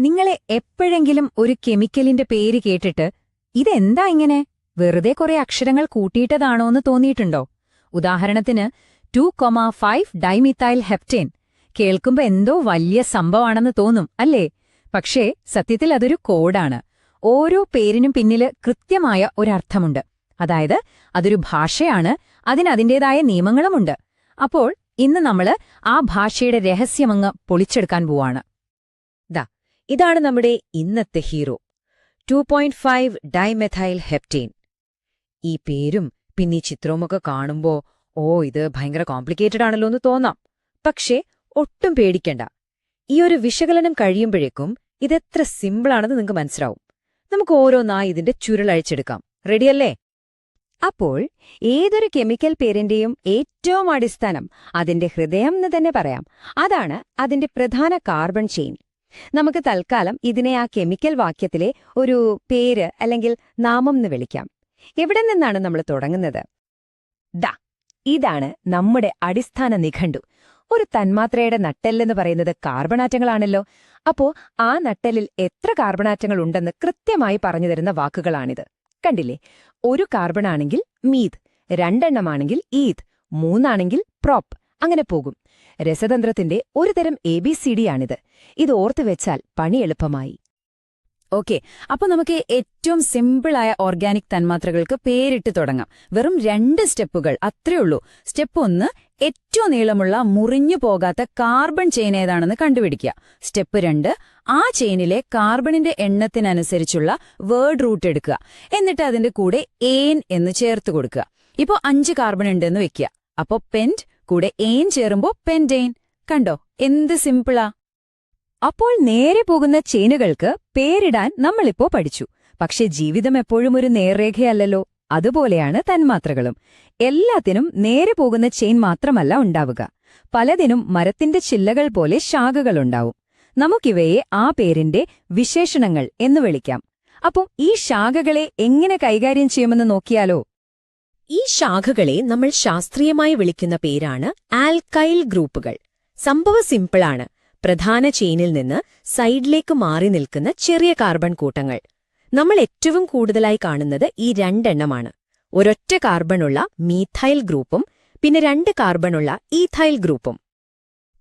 നിങ്ങളെ എപ്പോഴെങ്കിലും ഒരു കെമിക്കലിന്റെ പേര് കേട്ടിട്ട് ഇതെന്താ ഇങ്ങനെ? വെറുതെ കുറെ അക്ഷരങ്ങൾ കൂട്ടിയിട്ടതാണോ എന്ന് തോന്നിയിട്ടുണ്ടോ? ഉദാഹരണത്തിന് two comma five dimethyl heptane കേൾക്കുമ്പോ എന്തോ വലിയ സംഭവമാണെന്ന് തോന്നും അല്ലേ? പക്ഷേ സത്യത്തിൽ അതൊരു കോഡാണ്. ഓരോ പേരിനും പിന്നിൽ കൃത്യമായ ഒരർത്ഥമുണ്ട്. അതായത് അതൊരു ഭാഷയാണ് അതിനതിന്റേതായ നിയമങ്ങളുമുണ്ട്. അപ്പോൾ ഇന്ന് നമ്മൾ ആ ഭാഷയുടെ രഹസ്യമങ്ങ് പൊളിച്ചെടുക്കാൻ പോവാണ്. ഇതാണ് നമ്മുടെ ഇന്നത്തെ hero. Two point five dimethyl heptene ഈ പേരും പിന്നെ ഈ ചിത്രവുമൊക്കെ കാണുമ്പോ ഓ ഇത് ഭയങ്കര കോംപ്ലിക്കേറ്റഡ് ആണല്ലോ എന്ന് തോന്നാം. പക്ഷേ ഒട്ടും പേടിക്കണ്ട. ഈ ഒരു വിശകലനം കഴിയുമ്പോഴേക്കും ഇതെത്ര സിമ്പിളാണെന്ന് നിങ്ങൾക്ക് മനസ്സിലാവും. നമുക്ക് ഓരോന്നായി ഇതിന്റെ ചുരുളഴിച്ചെടുക്കാം റെഡിയല്ലേ അപ്പോൾ ഏതൊരു കെമിക്കൽ പേരിന്റെയും ഏറ്റവും അടിസ്ഥാനം അതിന്റെ ഹൃദയം എന്ന് തന്നെ പറയാം. അതാണ് അതിന്റെ പ്രധാന കാർബൺ ചെയിൻ നമുക്ക് തൽക്കാലം ഇതിനെ ആ കെമിക്കൽ വാക്യത്തിലെ ഒരു പേര് അല്ലെങ്കിൽ നാമം എന്ന് വിളിക്കാം. എവിടെ നിന്നാണ് നമ്മൾ തുടങ്ങുന്നത്? ദാ ഇതാണ് നമ്മുടെ അടിസ്ഥാന നിഘണ്ടു. ഒരു തന്മാത്രയുടെ നട്ടെല്ലെന്ന് പറയുന്നത് കാർബണാറ്റങ്ങളാണല്ലോ. അപ്പോ ആ നട്ടെല്ലിൽ എത്ര കാർബണാറ്റങ്ങൾ ഉണ്ടെന്ന് കൃത്യമായി പറഞ്ഞു തരുന്ന വാക്കുകളാണിത്. കണ്ടില്ലേ? ഒരു കാർബണാണെങ്കിൽ മീത് രണ്ടെണ്ണമാണെങ്കിൽ ഈത് മൂന്നാണെങ്കിൽ പ്രോപ്പ് അങ്ങനെ പോകും. രസതന്ത്രത്തിന്റെ ഒരു തരം എ ബി സി ഡി ആണിത്. ഇത് ഓർത്തു വെച്ചാൽ പണി എളുപ്പമായി. ഓക്കെ അപ്പൊ നമുക്ക് ഏറ്റവും സിമ്പിളായ ഓർഗാനിക് തന്മാത്രകൾക്ക് പേരിട്ട് തുടങ്ങാം. വെറും രണ്ട് സ്റ്റെപ്പുകൾ അത്രേ ഉള്ളൂ. സ്റ്റെപ്പ് ഒന്ന് ഏറ്റവും നീളമുള്ള മുറിഞ്ഞു പോകാത്ത കാർബൺ ചെയിൻ ഏതാണെന്ന് കണ്ടുപിടിക്കുക. സ്റ്റെപ്പ് രണ്ട് ആ ചെയിനിലെ കാർബണിന്റെ എണ്ണത്തിനനുസരിച്ചുള്ള വേർഡ് റൂട്ട് എടുക്കുക. എന്നിട്ട് അതിന്റെ കൂടെ ഏൻ എന്ന് ചേർത്ത് കൊടുക്കുക. ഇപ്പോ അഞ്ച് കാർബൺ ഉണ്ടെന്ന് വെക്കുക. അപ്പോൾ പെന്റ് കൂടെ ഏൻ ചേരുമ്പോ പെൻഡെയിൻ കണ്ടോ? എന്ത് സിമ്പിളാ അപ്പോൾ നേരെ പോകുന്ന ചെയിനുകൾക്ക് പേരിടാൻ നമ്മളിപ്പോ പഠിച്ചു. പക്ഷെ ജീവിതം എപ്പോഴും ഒരു നേർരേഖയല്ലല്ലോ. അതുപോലെയാണ് തന്മാത്രകളും. എല്ലാത്തിനും നേരെ പോകുന്ന ചെയിൻ മാത്രമല്ല ഉണ്ടാവുക. പലതിനും മരത്തിന്റെ ചില്ലകൾ പോലെ ശാഖകളുണ്ടാവും നമുക്കിവയെ ആ പേരിന്റെ വിശേഷണങ്ങൾ എന്ന് വിളിക്കാം. അപ്പം ഈ ശാഖകളെ എങ്ങനെ കൈകാര്യം ചെയ്യുമെന്ന് നോക്കിയാലോ? ഈ ശാഖകളെ നമ്മൾ ശാസ്ത്രീയമായി വിളിക്കുന്ന പേരാണ് ആൽക്കൈൽ ഗ്രൂപ്പുകൾ. സംഭവം സിമ്പിളാണ് പ്രധാന ചെയിനിൽ നിന്ന് സൈഡിലേക്ക് മാറി നിൽക്കുന്ന ചെറിയ കാർബൺ കൂട്ടങ്ങൾ. നമ്മൾ ഏറ്റവും കൂടുതലായി കാണുന്നത് ഈ രണ്ടെണ്ണമാണ്. ഒരൊറ്റ കാർബണുള്ള മീഥൈൽ ഗ്രൂപ്പും പിന്നെ രണ്ട് കാർബണുള്ള ഈഥൈൽ ഗ്രൂപ്പും.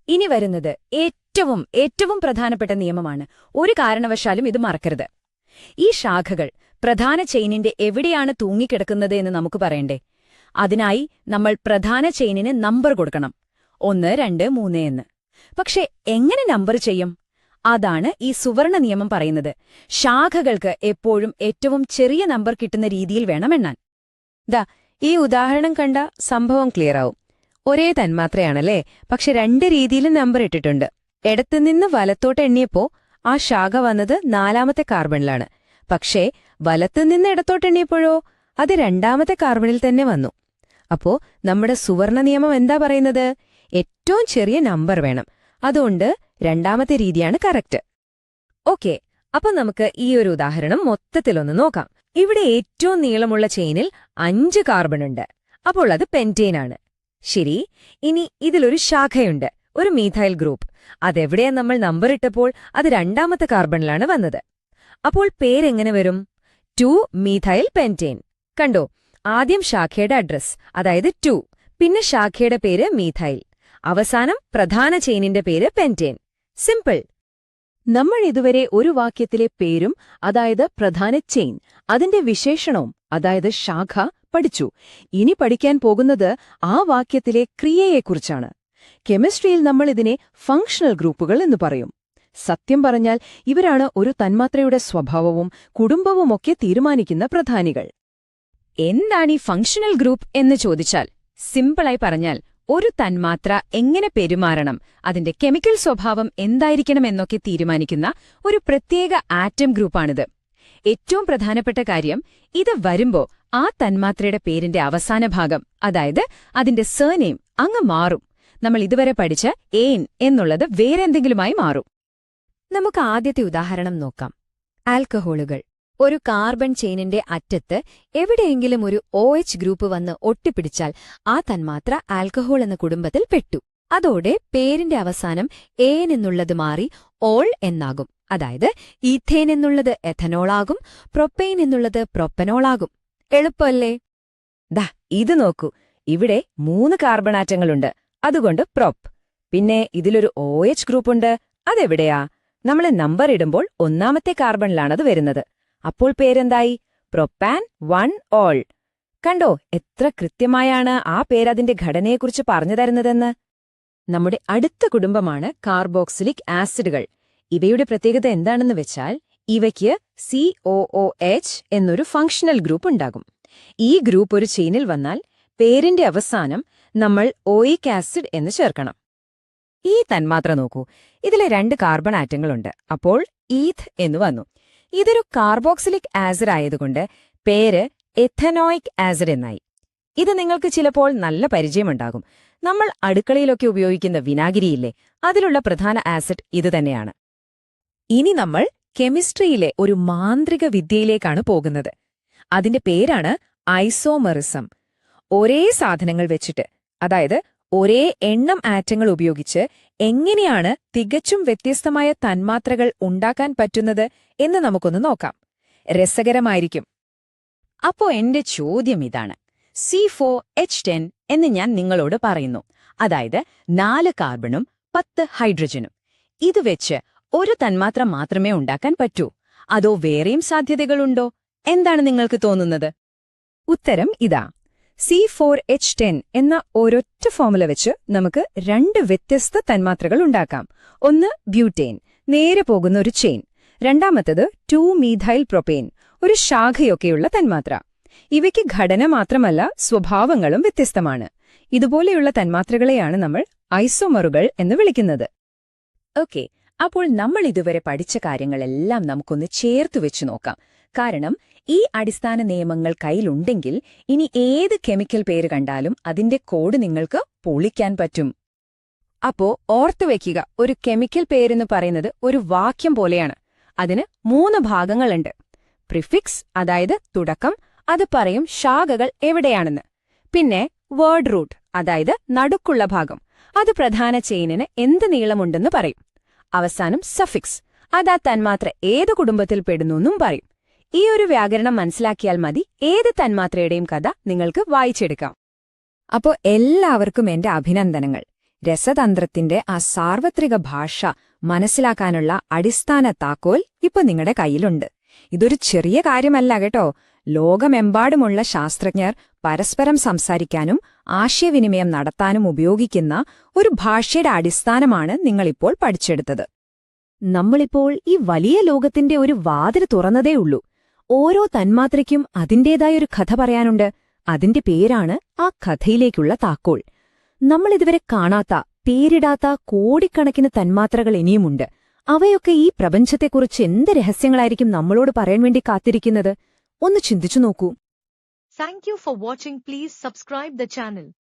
ഇനി വരുന്നത് ഏറ്റവും ഏറ്റവും പ്രധാനപ്പെട്ട നിയമമാണ്. ഒരു കാരണവശാലും ഇത് മറക്കരുത്. ഈ ശാഖകൾ പ്രധാന ചെയിനിന്റെ എവിടെയാണ് തൂങ്ങിക്കിടക്കുന്നത് എന്ന് നമുക്ക് പറയണ്ടേ? അതിനായി നമ്മൾ പ്രധാന ചെയിനിന് നമ്പർ കൊടുക്കണം. ഒന്ന് രണ്ട് മൂന്ന് എന്ന്. പക്ഷെ എങ്ങനെ നമ്പർ ചെയ്യും? അതാണ് ഈ സുവർണ നിയമം പറയുന്നത്. ശാഖകൾക്ക് എപ്പോഴും ഏറ്റവും ചെറിയ നമ്പർ കിട്ടുന്ന രീതിയിൽ വേണം എണ്ണാൻ. ദാ ഈ ഉദാഹരണം കണ്ട സംഭവം ക്ലിയറാവും. ഒരേ തന്മാത്രയാണല്ലേ? പക്ഷെ രണ്ട് രീതിയിലും നമ്പർ ഇട്ടിട്ടുണ്ട്. ഇടത്തുനിന്ന് വലത്തോട്ട് എണ്ണിയപ്പോ ആ ശാഖ വന്നത് നാലാമത്തെ കാർബണിലാണ്. പക്ഷേ വലത്തുനിന്ന് ഇടത്തോട്ട് എണ്ണിയപ്പോഴോ അത് രണ്ടാമത്തെ കാർബണിൽ തന്നെ വന്നു. അപ്പോ നമ്മുടെ സുവർണ നിയമം എന്താ പറയുന്നത്? ഏറ്റവും ചെറിയ നമ്പർ വേണം. അതുകൊണ്ട് രണ്ടാമത്തെ രീതിയാണ് കറക്റ്റ്. ഓക്കെ അപ്പൊ നമുക്ക് ഈ ഒരു ഉദാഹരണം മൊത്തത്തിലൊന്ന് നോക്കാം. ഇവിടെ ഏറ്റവും നീളമുള്ള ചെയിനിൽ അഞ്ച് കാർബൺ ഉണ്ട്. അപ്പോൾ അത് പെന്റെയിനാണ് ശരി ഇനി ഇതിലൊരു ശാഖയുണ്ട്. ഒരു മീഥൈൽ ഗ്രൂപ്പ് അതെവിടെയാ നമ്മൾ നമ്പർ ഇട്ടപ്പോൾ അത് രണ്ടാമത്തെ കാർബണിലാണ് വന്നത്. അപ്പോൾ പേരെങ്ങനെ വരും? ടു മീഥൈൽ പെന്റെയിൻ കണ്ടോ? ആദ്യം ശാഖയുടെ അഡ്രസ് അതായത് ടു പിന്നെ ശാഖയുടെ പേര് മീഥൈൽ അവസാനം പ്രധാന ചെയിനിന്റെ പേര് പെന്റേൻ സിമ്പിൾ നമ്മൾ ഇതുവരെ ഒരു വാക്യത്തിലെ പേരും അതായത് പ്രധാന ചെയിൻ അതിന്റെ വിശേഷണവും അതായത് ശാഖ പഠിച്ചു. ഇനി പഠിക്കാൻ പോകുന്നത് ആ വാക്യത്തിലെ ക്രിയയെക്കുറിച്ചാണ്. കെമിസ്ട്രിയിൽ നമ്മൾ ഇതിനെ ഫങ്ഷണൽ ഗ്രൂപ്പുകൾ എന്ന് പറയും. സത്യം പറഞ്ഞാൽ ഇവരാണ് ഒരു തന്മാത്രയുടെ സ്വഭാവവും കുടുംബവുമൊക്കെ തീരുമാനിക്കുന്ന പ്രധാനികൾ. എന്താണ് ഈ ഫങ്ഷണൽ ഗ്രൂപ്പ് എന്ന് ചോദിച്ചാൽ സിമ്പിളായി പറഞ്ഞാൽ ഒരു തന്മാത്ര എങ്ങനെ പെരുമാറണം അതിന്റെ കെമിക്കൽ സ്വഭാവം എന്തായിരിക്കണം എന്നൊക്കെ തീരുമാനിക്കുന്ന ഒരു പ്രത്യേക ആറ്റം ഗ്രൂപ്പാണിത് ഏറ്റവും പ്രധാനപ്പെട്ട കാര്യം ഇത് വരുമ്പോ ആ തന്മാത്രയുടെ പേരിന്റെ അവസാന ഭാഗം അതായത് അതിന്റെ സേനെയും അങ്ങ് മാറും. നമ്മൾ ഇതുവരെ പഠിച്ച ഏൻ എന്നുള്ളത് വേറെന്തെങ്കിലുമായി മാറും. നമുക്ക് ആദ്യത്തെ ഉദാഹരണം നോക്കാം. ആൽക്കഹോളുകൾ. ഒരു കാർബൺ ചെയിനിന്റെ അറ്റത്ത് എവിടെയെങ്കിലും ഒരു ഒ എച്ച് ഗ്രൂപ്പ് വന്ന് ഒട്ടിപ്പിടിച്ചാൽ ആ തന്മാത്ര ആൽക്കഹോൾ എന്ന കുടുംബത്തിൽ പെട്ടു. അതോടെ പേരിന്റെ അവസാനം ഏൻ എന്നുള്ളത് മാറി ഓൾ എന്നാകും. അതായത് ഈഥേൻ എന്നുള്ളത് എഥനോളാകും പ്രൊപ്പെയിൻ എന്നുള്ളത് പ്രൊപ്പനോളാകും എളുപ്പമല്ലേ? ദാ ഇത് നോക്കൂ. ഇവിടെ മൂന്ന് കാർബൺ ആറ്റങ്ങളുണ്ട്. അതുകൊണ്ട് പ്രൊപ്പ് പിന്നെ ഇതിലൊരു ഒ എച്ച് ഗ്രൂപ്പുണ്ട് അതെവിടെയാ? നമ്മൾ നമ്പർ ഇടുമ്പോൾ ഒന്നാമത്തെ കാർബണിലാണത് വരുന്നത്. അപ്പോൾ പേരെന്തായി? പ്രൊപ്പാൻ വൺ ഓൾ കണ്ടോ എത്ര കൃത്യമായാണ് ആ പേരതിന്റെ ഘടനയെക്കുറിച്ച് പറഞ്ഞു തരുന്നതെന്ന്? നമ്മുടെ അടുത്ത കുടുംബമാണ് കാർബോക്സിലിക് ആസിഡുകൾ ഇവയുടെ പ്രത്യേകത എന്താണെന്ന് വെച്ചാൽ ഇവയ്ക്ക് സി ഒ ഒ എച്ച് എന്നൊരു ഫങ്ഷണൽ ഗ്രൂപ്പ് ഉണ്ടാകും. ഈ ഗ്രൂപ്പ് ഒരു ചെയിനിൽ വന്നാൽ പേരിന്റെ അവസാനം നമ്മൾ ഓയിക് ആസിഡ് എന്ന് ചേർക്കണം. ഈ തന്മാത്ര നോക്കൂ. ഇതിലെ രണ്ട് കാർബൺ ആറ്റങ്ങളുണ്ട്. അപ്പോൾ ഈഥ് എന്ന് വന്നു. ഇതൊരു കാർബോക്സിലിക് ആസിഡ് ആയതുകൊണ്ട് പേര് എഥനോയിക് ആസിഡ് എന്നായി. ഇത് നിങ്ങൾക്ക് ചിലപ്പോൾ നല്ല പരിചയമുണ്ടാകും. നമ്മൾ അടുക്കളയിലൊക്കെ ഉപയോഗിക്കുന്ന വിനാഗിരിയില്ലേ അതിലുള്ള പ്രധാന ആസിഡ് ഇതുതന്നെയാണ് ഇനി നമ്മൾ കെമിസ്ട്രിയിലെ ഒരു മാന്ത്രിക വിദ്യയിലേക്കാണ് പോകുന്നത്. അതിന്റെ പേരാണ് ഐസോമെറിസം ഒരേ സാധനങ്ങൾ വെച്ചിട്ട് അതായത് ഒരേ എണ്ണം ആറ്റങ്ങൾ ഉപയോഗിച്ച് എങ്ങനെയാണ് തികച്ചും വ്യത്യസ്തമായ തന്മാത്രകൾ ഉണ്ടാക്കാൻ പറ്റുന്നത് എന്ന് നമുക്കൊന്ന് നോക്കാം. രസകരമായിരിക്കും. അപ്പോ എന്റെ ചോദ്യം ഇതാണ്. സി ഫോർ എച്ച് ടെൻ എന്ന് ഞാൻ നിങ്ങളോട് പറയുന്നു. അതായത് നാല് കാർബണും പത്ത് ഹൈഡ്രജനും. ഇത് വെച്ച് ഒരു തന്മാത്ര മാത്രമേ ഉണ്ടാക്കാൻ പറ്റൂ. അതോ വേറെയും സാധ്യതകളുണ്ടോ? എന്താണ് നിങ്ങൾക്ക് തോന്നുന്നത്? ഉത്തരം ഇതാ. സി ഫോർ എച്ച് ടെൻ എന്ന ഒരൊറ്റ ഫോമുല വെച്ച് നമുക്ക് രണ്ട് വ്യത്യസ്ത തന്മാത്രകൾ ഉണ്ടാക്കാം. ഒന്ന് ബ്യൂട്ടെയിൻ നേരെ പോകുന്ന ഒരു ചെയിൻ. രണ്ടാമത്തത് ടു മീഥൈൽ പ്രൊപ്പെയിൻ ഒരു ശാഖയൊക്കെയുള്ള തന്മാത്ര. ഇവയ്ക്ക് ഘടന മാത്രമല്ല സ്വഭാവങ്ങളും വ്യത്യസ്തമാണ്. ഇതുപോലെയുള്ള തന്മാത്രകളെയാണ് നമ്മൾ ഐസോമറുകൾ എന്ന് വിളിക്കുന്നത്. ഓക്കെ അപ്പോൾ നമ്മൾ ഇതുവരെ പഠിച്ച കാര്യങ്ങളെല്ലാം നമുക്കൊന്ന് ചേർത്തു വെച്ചു നോക്കാം. കാരണം ഈ അടിസ്ഥാന നിയമങ്ങൾ കയ്യിലുണ്ടെങ്കിൽ ഇനി ഏത് കെമിക്കൽ പേര് കണ്ടാലും അതിന്റെ കോഡ് നിങ്ങൾക്ക് പൊളിക്കാൻ പറ്റും. അപ്പോ ഓർത്തുവെക്കുക ഒരു കെമിക്കൽ പേരെന്ന് പറയുന്നത് ഒരു വാക്യം പോലെയാണ്. അതിന് മൂന്ന് ഭാഗങ്ങളുണ്ട്. പ്രിഫിക്സ് അതായത് തുടക്കം അത് പറയും ശാഖകൾ എവിടെയാണെന്ന്. പിന്നെ വേർഡ് റൂട്ട് അതായത് നടുക്കുള്ള ഭാഗം. അത് പ്രധാന ചെയിനിന് എന്ത് നീളമുണ്ടെന്ന് പറയും. അവസാനം സഫിക്സ് അതാ തന്മാത്ര ഏത് കുടുംബത്തിൽ പെടുന്നെന്നും പറയും. ഈ ഒരു വ്യാകരണം മനസ്സിലാക്കിയാൽ മതി. ഏത് തന്മാത്രയുടെയും കഥ നിങ്ങൾക്ക് വായിച്ചെടുക്കാം. അപ്പോ എല്ലാവർക്കും എന്റെ അഭിനന്ദനങ്ങൾ. രസതന്ത്രത്തിന്റെ ആ സാർവത്രിക ഭാഷ മനസ്സിലാക്കാനുള്ള അടിസ്ഥാന താക്കോൽ ഇപ്പൊ നിങ്ങളുടെ കയ്യിലുണ്ട്. ഇതൊരു ചെറിയ കാര്യമല്ല കേട്ടോ. ലോകമെമ്പാടുമുള്ള ശാസ്ത്രജ്ഞർ പരസ്പരം സംസാരിക്കാനും ആശയവിനിമയം നടത്താനും ഉപയോഗിക്കുന്ന ഒരു ഭാഷയുടെ അടിസ്ഥാനമാണ് നിങ്ങളിപ്പോൾ പഠിച്ചെടുത്തത്. നമ്മളിപ്പോൾ ഈ വലിയ ലോകത്തിന്റെ ഒരു വാതിൽ തുറന്നതേയുള്ളൂ ഓരോ തന്മാത്രയ്ക്കും അതിന്റേതായൊരു കഥ പറയാനുണ്ട്. അതിന്റെ പേരാണ് ആ കഥയിലേക്കുള്ള താക്കോൾ നമ്മളിതുവരെ കാണാത്ത പേരിടാത്ത കോടിക്കണക്കിന് തന്മാത്രകൾ ഇനിയുമുണ്ട്. അവയൊക്കെ ഈ പ്രപഞ്ചത്തെക്കുറിച്ച് എന്ത് രഹസ്യങ്ങളായിരിക്കും നമ്മളോട് പറയാൻ വേണ്ടി കാത്തിരിക്കുന്നത്? ഒന്ന് ചിന്തിച്ചു നോക്കൂ. Thank you for watching Please subscribe the channel.